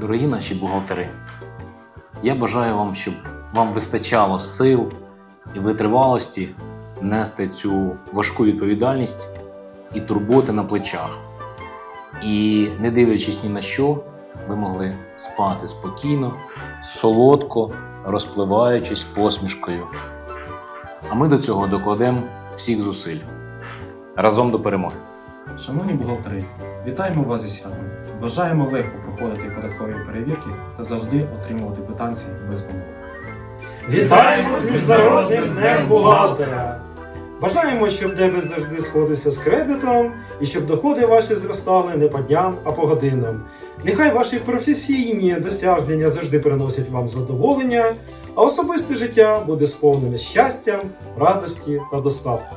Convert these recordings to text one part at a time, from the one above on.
Дорогі наші бухгалтери, я бажаю вам, щоб вам вистачало сил і витривалості нести цю важку відповідальність і турботи на плечах. І не дивлячись ні на що, ви могли спати спокійно, солодко, розпливаючись посмішкою. А ми до цього докладемо всіх зусиль. Разом до перемоги! Шановні бухгалтери, вітаємо вас зі святом. Бажаємо легко проходити податкові перевірки та завжди отримувати квитанції без помилок. Вітаємо з міжнародним днем бухгалтера! Бажаємо, щоб дебет завжди сходився з кредитом і щоб доходи ваші зростали не по дням, а по годинам. Нехай ваші професійні досягнення завжди приносять вам задоволення, а особисте життя буде сповнене щастям, радості та достатку.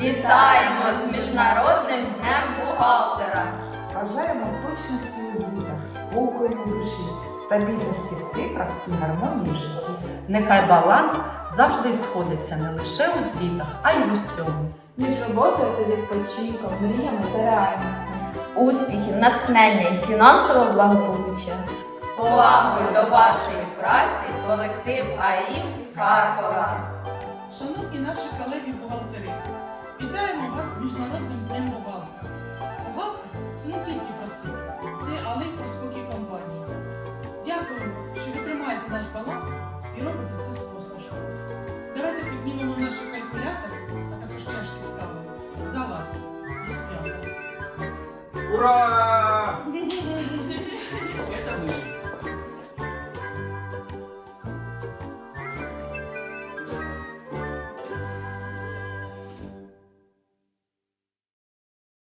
Вітаємо з Міжнародним днем бухгалтера! Бажаємо точності у звітах, спокою у душі, стабільності в цифрах і гармонії в житті. Нехай баланс завжди сходиться не лише у звітах, а й в усьому. між роботою та відпочинком, мріями та реальністю. Успіхів, натхнення і фінансового благополуччя! З повагою до вашої праці колектив АІМ з Харкова! Шановні наші колеги-бухгалтери, вітаємо вас з Міжнародним не тільки працівник, це й про спокій компанії. Дякуємо, що ви тримаєте наш баланс і робите це з посмішкою. Давайте піднімемо наші калькулятори, а також чашки з кавою. За вас, зі святом! Ура!